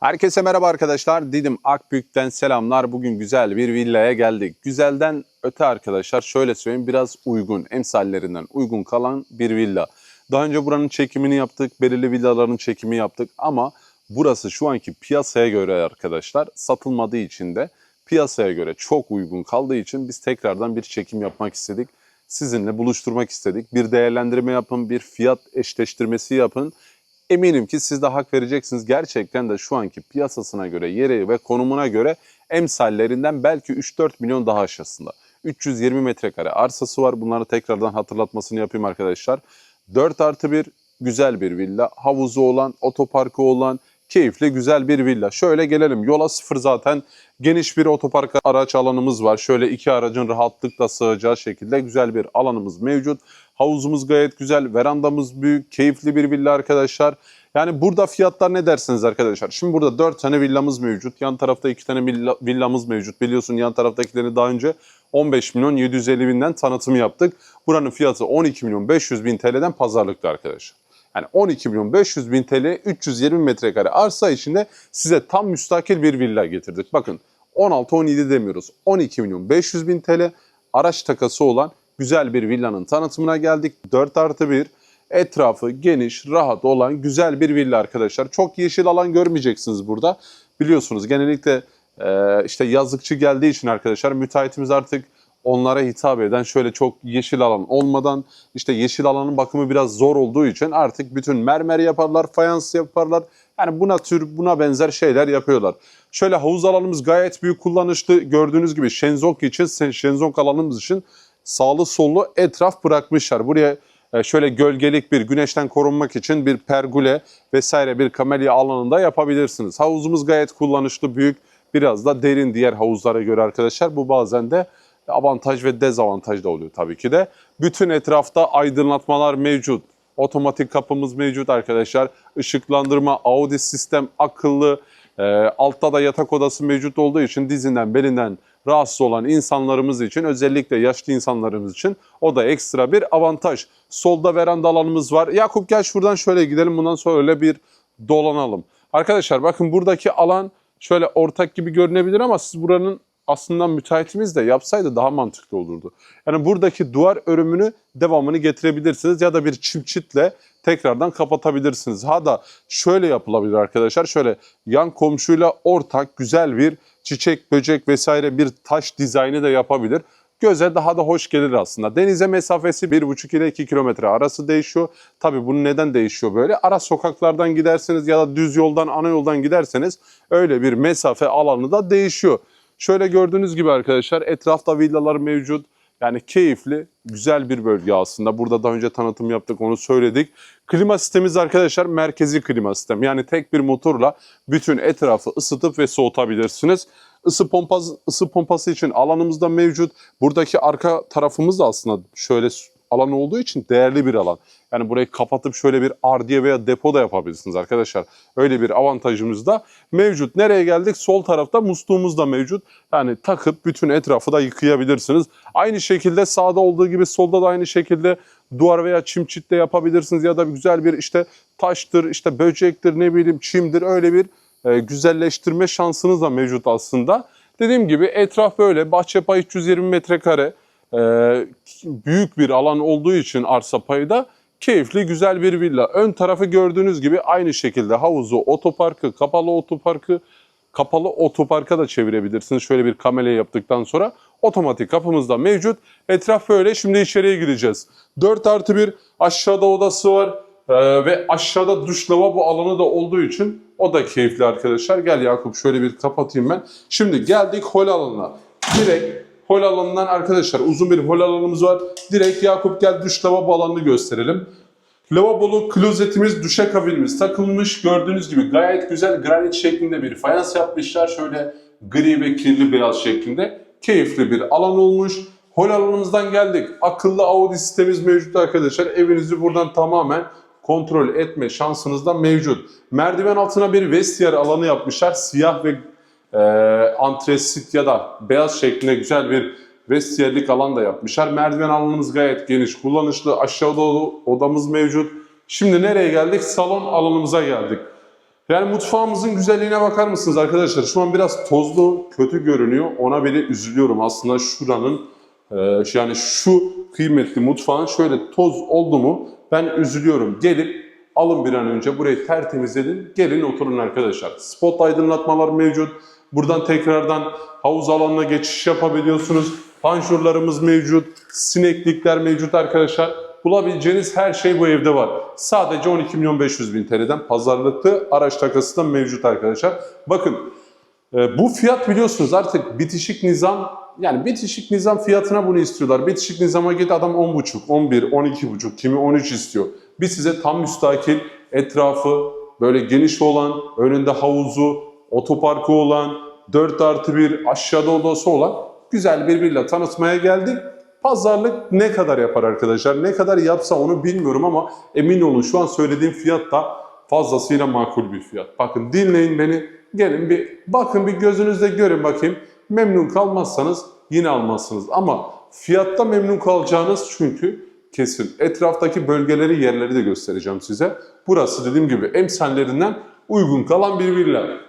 Herkese merhaba arkadaşlar. Didim Akbük'ten selamlar. Bugün güzel bir villaya geldik. Güzelden öte arkadaşlar şöyle söyleyeyim biraz uygun, emsallerinden uygun kalan bir villa. Daha önce buranın çekimini yaptık, belirli villaların çekimi yaptık ama burası şu anki piyasaya göre arkadaşlar satılmadığı için de piyasaya göre çok uygun kaldığı için biz tekrardan bir çekim yapmak istedik. Sizinle buluşturmak istedik. Bir değerlendirme yapın, bir fiyat eşleştirmesi yapın. Eminim ki siz de hak vereceksiniz. Gerçekten de şu anki piyasasına göre, yeri ve konumuna göre emsallerinden belki 3-4 milyon daha aşağısında. 320 metrekare arsası var. Bunları tekrardan hatırlatmasını yapayım arkadaşlar. 4 artı 1 güzel bir villa. Havuzu olan, otoparkı olan, keyifli güzel bir villa. Şöyle gelelim. Yola sıfır zaten geniş bir otopark araç alanımız var. Şöyle iki aracın rahatlıkla sığacağı şekilde güzel bir alanımız mevcut. Havuzumuz gayet güzel, verandamız büyük, keyifli bir villa arkadaşlar. Yani burada fiyatlar ne dersiniz arkadaşlar? Şimdi burada 4 tane villamız mevcut. Yan tarafta 2 tane villa, villamız mevcut. Biliyorsun yan taraftakileri daha önce 15 milyon 750 binden tanıtım yaptık. Buranın fiyatı 12 milyon 500 bin TL'den pazarlıkta arkadaşlar. Yani 12 milyon 500 bin TL 320 metrekare arsa içinde size tam müstakil bir villa getirdik. Bakın 16-17 demiyoruz. 12 milyon 500 bin TL araç takası olan güzel bir villanın tanıtımına geldik. 4 artı 1 etrafı geniş, rahat olan güzel bir villa arkadaşlar. Çok yeşil alan görmeyeceksiniz burada. Biliyorsunuz genellikle e, işte yazlıkçı geldiği için arkadaşlar müteahhitimiz artık onlara hitap eden şöyle çok yeşil alan olmadan işte yeşil alanın bakımı biraz zor olduğu için artık bütün mermer yaparlar, fayans yaparlar. Yani buna tür buna benzer şeyler yapıyorlar. Şöyle havuz alanımız gayet büyük kullanışlı. Gördüğünüz gibi şenzong için, şenzong alanımız için sağlı sollu etraf bırakmışlar. Buraya e, şöyle gölgelik bir güneşten korunmak için bir pergole vesaire bir kamelya alanında yapabilirsiniz. Havuzumuz gayet kullanışlı, büyük, biraz da derin diğer havuzlara göre arkadaşlar. Bu bazen de avantaj ve dezavantaj da oluyor tabii ki de. Bütün etrafta aydınlatmalar mevcut. Otomatik kapımız mevcut arkadaşlar. Işıklandırma, Audi sistem akıllı. E, altta da yatak odası mevcut olduğu için dizinden, belinden rahatsız olan insanlarımız için özellikle yaşlı insanlarımız için o da ekstra bir avantaj. Solda veranda alanımız var. Yakup gel şuradan şöyle gidelim bundan sonra öyle bir dolanalım. Arkadaşlar bakın buradaki alan şöyle ortak gibi görünebilir ama siz buranın aslında müteahhitimiz de yapsaydı daha mantıklı olurdu. Yani buradaki duvar örümünü devamını getirebilirsiniz ya da bir çift çitle tekrardan kapatabilirsiniz. Ha da şöyle yapılabilir arkadaşlar. Şöyle yan komşuyla ortak güzel bir çiçek, böcek vesaire bir taş dizaynı da yapabilir. Göze daha da hoş gelir aslında. Denize mesafesi 1,5 ile 2 kilometre arası değişiyor. Tabii bunu neden değişiyor böyle? Ara sokaklardan giderseniz ya da düz yoldan, ana yoldan giderseniz öyle bir mesafe alanı da değişiyor. Şöyle gördüğünüz gibi arkadaşlar etrafta villalar mevcut. Yani keyifli, güzel bir bölge aslında. Burada daha önce tanıtım yaptık, onu söyledik. Klima sistemimiz arkadaşlar merkezi klima sistem. Yani tek bir motorla bütün etrafı ısıtıp ve soğutabilirsiniz. Isı pompası, ısı pompası için alanımız da mevcut. Buradaki arka tarafımız da aslında şöyle alan olduğu için değerli bir alan. Yani burayı kapatıp şöyle bir ardiye veya depo da yapabilirsiniz arkadaşlar. Öyle bir avantajımız da mevcut. Nereye geldik? Sol tarafta musluğumuz da mevcut. Yani takıp bütün etrafı da yıkayabilirsiniz. Aynı şekilde sağda olduğu gibi solda da aynı şekilde duvar veya çim çitle yapabilirsiniz. Ya da güzel bir işte taştır, işte böcektir, ne bileyim çimdir öyle bir e, güzelleştirme şansınız da mevcut aslında. Dediğim gibi etraf böyle. Bahçe payı 320 metrekare. E, büyük bir alan olduğu için arsa payı da keyifli güzel bir villa. Ön tarafı gördüğünüz gibi aynı şekilde havuzu, otoparkı, kapalı otoparkı, kapalı otoparka da çevirebilirsiniz. Şöyle bir kamera yaptıktan sonra otomatik kapımız da mevcut. Etraf böyle. Şimdi içeriye gireceğiz. 4 artı 1 aşağıda odası var. Ee, ve aşağıda duş lavabo alanı da olduğu için o da keyifli arkadaşlar. Gel Yakup şöyle bir kapatayım ben. Şimdi geldik hol alanına. Direkt hol alanından arkadaşlar uzun bir hol alanımız var. Direkt Yakup gel duş lavabo alanını gösterelim. Lavabolu klozetimiz, duşakabinimiz takılmış. Gördüğünüz gibi gayet güzel granit şeklinde bir fayans yapmışlar. Şöyle gri ve kirli beyaz şeklinde. Keyifli bir alan olmuş. Hol alanımızdan geldik. Akıllı Audi sistemimiz mevcut arkadaşlar. Evinizi buradan tamamen kontrol etme şansınız da mevcut. Merdiven altına bir vestiyer alanı yapmışlar. Siyah ve e, antresit ya da beyaz şeklinde güzel bir vestiyerlik alan da yapmışlar. Merdiven alanımız gayet geniş, kullanışlı. Aşağıda odamız mevcut. Şimdi nereye geldik? Salon alanımıza geldik. Yani mutfağımızın güzelliğine bakar mısınız arkadaşlar? Şu an biraz tozlu, kötü görünüyor. Ona bile üzülüyorum aslında şuranın e, yani şu kıymetli mutfağın şöyle toz oldu mu ben üzülüyorum. Gelip alın bir an önce burayı tertemiz edin. Gelin oturun arkadaşlar. Spot aydınlatmalar mevcut. Buradan tekrardan havuz alanına geçiş yapabiliyorsunuz. Panjurlarımız mevcut. Sineklikler mevcut arkadaşlar. Bulabileceğiniz her şey bu evde var. Sadece 12 milyon 500 bin TL'den pazarlıklı araç takası da mevcut arkadaşlar. Bakın e, bu fiyat biliyorsunuz artık bitişik nizam yani bitişik nizam fiyatına bunu istiyorlar. Bitişik nizama git adam 10,5, 11, 12,5 kimi 13 istiyor. Biz size tam müstakil etrafı böyle geniş olan, önünde havuzu, otoparkı olan, 4 artı 1 aşağıda odası olan güzel bir villa tanıtmaya geldik. Pazarlık ne kadar yapar arkadaşlar? Ne kadar yapsa onu bilmiyorum ama emin olun şu an söylediğim fiyat da fazlasıyla makul bir fiyat. Bakın dinleyin beni. Gelin bir bakın bir gözünüzde görün bakayım. Memnun kalmazsanız yine almazsınız. Ama fiyatta memnun kalacağınız çünkü kesin. Etraftaki bölgeleri yerleri de göstereceğim size. Burası dediğim gibi emsallerinden uygun kalan bir.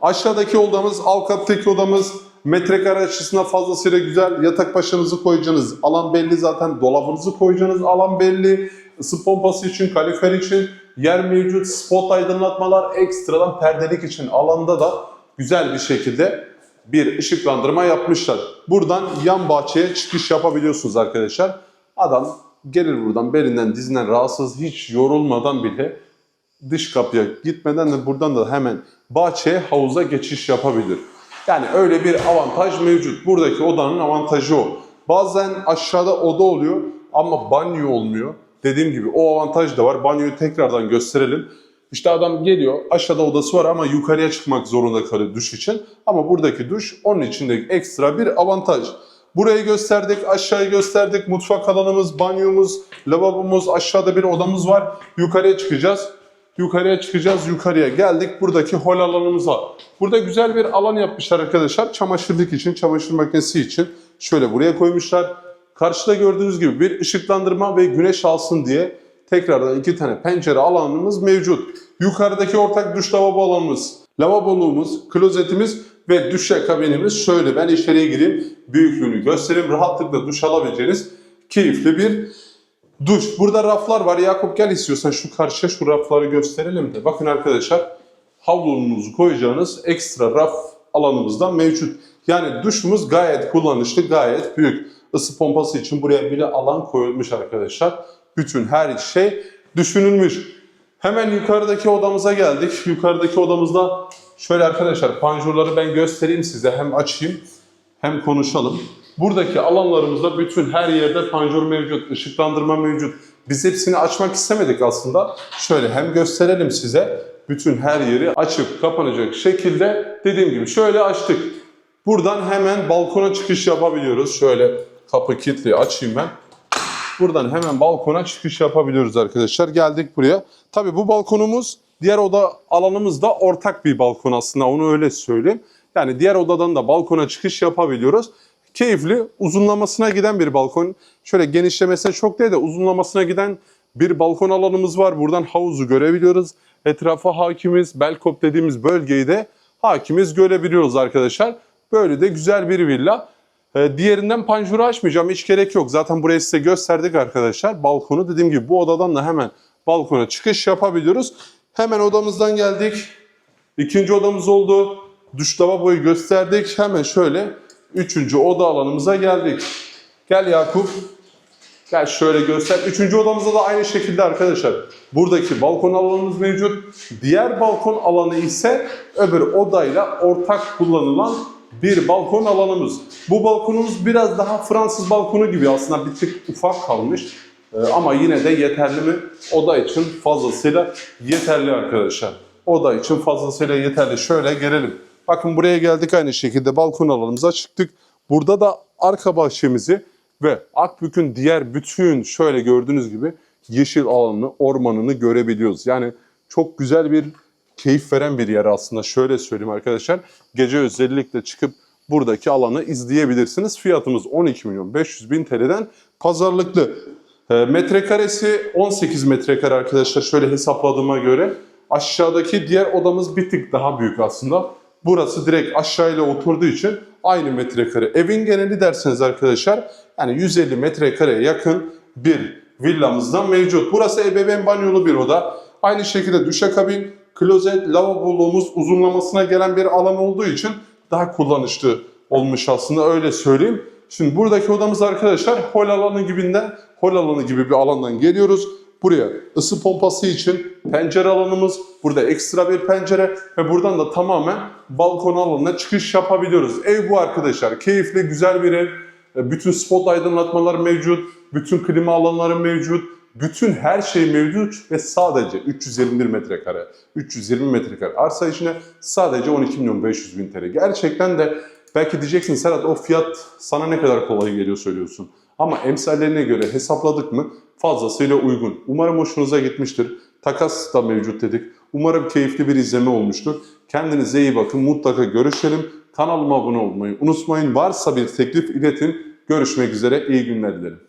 Aşağıdaki odamız, alt kattaki odamız metrekare açısından fazlasıyla güzel. Yatak başınızı koyacağınız alan belli zaten. Dolabınızı koyacağınız alan belli. Isı pompası için, kalifer için yer mevcut. Spot aydınlatmalar ekstradan perdelik için alanda da güzel bir şekilde bir ışıklandırma yapmışlar. Buradan yan bahçeye çıkış yapabiliyorsunuz arkadaşlar. Adam gelir buradan belinden dizinden rahatsız hiç yorulmadan bile dış kapıya gitmeden de buradan da hemen bahçeye havuza geçiş yapabilir. Yani öyle bir avantaj mevcut. Buradaki odanın avantajı o. Bazen aşağıda oda oluyor ama banyo olmuyor. Dediğim gibi o avantaj da var. Banyoyu tekrardan gösterelim. İşte adam geliyor aşağıda odası var ama yukarıya çıkmak zorunda kalıyor duş için. Ama buradaki duş onun için de ekstra bir avantaj. Burayı gösterdik, aşağıyı gösterdik. Mutfak alanımız, banyomuz, lavabomuz, aşağıda bir odamız var. Yukarıya çıkacağız. Yukarıya çıkacağız, yukarıya geldik. Buradaki hol alanımız var. Burada güzel bir alan yapmışlar arkadaşlar. Çamaşırlık için, çamaşır makinesi için. Şöyle buraya koymuşlar. Karşıda gördüğünüz gibi bir ışıklandırma ve güneş alsın diye tekrardan iki tane pencere alanımız mevcut. Yukarıdaki ortak duş lavabo alanımız, lavaboluğumuz, klozetimiz ve duş kabinimiz şöyle ben içeriye gireyim büyüklüğünü göstereyim rahatlıkla duş alabileceğiniz keyifli bir duş. Burada raflar var Yakup gel istiyorsan şu karşıya şu rafları gösterelim de bakın arkadaşlar havlunuzu koyacağınız ekstra raf alanımızda mevcut. Yani duşumuz gayet kullanışlı gayet büyük. Isı pompası için buraya bile alan koyulmuş arkadaşlar. Bütün her şey düşünülmüş. Hemen yukarıdaki odamıza geldik. Yukarıdaki odamızda şöyle arkadaşlar panjurları ben göstereyim size. Hem açayım hem konuşalım. Buradaki alanlarımızda bütün her yerde panjur mevcut, ışıklandırma mevcut. Biz hepsini açmak istemedik aslında. Şöyle hem gösterelim size. Bütün her yeri açıp kapanacak şekilde dediğim gibi şöyle açtık. Buradan hemen balkona çıkış yapabiliyoruz. Şöyle kapı kilitli açayım ben. Buradan hemen balkona çıkış yapabiliyoruz arkadaşlar. Geldik buraya. Tabii bu balkonumuz diğer oda alanımız da ortak bir balkon aslında onu öyle söyleyeyim. Yani diğer odadan da balkona çıkış yapabiliyoruz. Keyifli uzunlamasına giden bir balkon. Şöyle genişlemesine çok değil de uzunlamasına giden bir balkon alanımız var. Buradan havuzu görebiliyoruz. Etrafa hakimiz. Belkop dediğimiz bölgeyi de hakimiz görebiliyoruz arkadaşlar. Böyle de güzel bir villa. Ee, diğerinden panjuru açmayacağım. Hiç gerek yok. Zaten burayı size gösterdik arkadaşlar. Balkonu dediğim gibi bu odadan da hemen balkona çıkış yapabiliyoruz. Hemen odamızdan geldik. İkinci odamız oldu. Duş lavaboyu gösterdik. Hemen şöyle üçüncü oda alanımıza geldik. Gel Yakup. Gel şöyle göster. Üçüncü odamızda da aynı şekilde arkadaşlar. Buradaki balkon alanımız mevcut. Diğer balkon alanı ise öbür odayla ortak kullanılan bir balkon alanımız. Bu balkonumuz biraz daha Fransız balkonu gibi aslında bir tık ufak kalmış. Ee, ama yine de yeterli mi? Oda için fazlasıyla yeterli arkadaşlar. Oda için fazlasıyla yeterli. Şöyle gelelim. Bakın buraya geldik aynı şekilde balkon alanımıza çıktık. Burada da arka bahçemizi ve Akbük'ün diğer bütün şöyle gördüğünüz gibi yeşil alanını, ormanını görebiliyoruz. Yani çok güzel bir keyif veren bir yer aslında. Şöyle söyleyeyim arkadaşlar. Gece özellikle çıkıp buradaki alanı izleyebilirsiniz. Fiyatımız 12 milyon 500 bin TL'den pazarlıklı. E, metrekaresi 18 metrekare arkadaşlar şöyle hesapladığıma göre. Aşağıdaki diğer odamız bir tık daha büyük aslında. Burası direkt aşağıyla oturduğu için aynı metrekare. Evin geneli derseniz arkadaşlar yani 150 metrekareye yakın bir villamızda mevcut. Burası ebeveyn banyolu bir oda. Aynı şekilde duşakabin, klozet, lavabomuz uzunlamasına gelen bir alan olduğu için daha kullanışlı olmuş aslında öyle söyleyeyim. Şimdi buradaki odamız arkadaşlar hol alanı gibinden, hol alanı gibi bir alandan geliyoruz. Buraya ısı pompası için pencere alanımız, burada ekstra bir pencere ve buradan da tamamen balkon alanına çıkış yapabiliyoruz. Ev bu arkadaşlar. Keyifli, güzel bir ev. E, Bütün spot aydınlatmalar mevcut, bütün klima alanları mevcut, bütün her şey mevcut ve sadece 321 metrekare, 320 metrekare arsa içine sadece 12 milyon 500 bin TL. Gerçekten de belki diyeceksin Serhat o fiyat sana ne kadar kolay geliyor söylüyorsun. Ama emsallerine göre hesapladık mı fazlasıyla uygun. Umarım hoşunuza gitmiştir. Takas da mevcut dedik. Umarım keyifli bir izleme olmuştur. Kendinize iyi bakın. Mutlaka görüşelim. Kanalıma abone olmayı unutmayın. Varsa bir teklif iletin. Görüşmek üzere. İyi günler dilerim.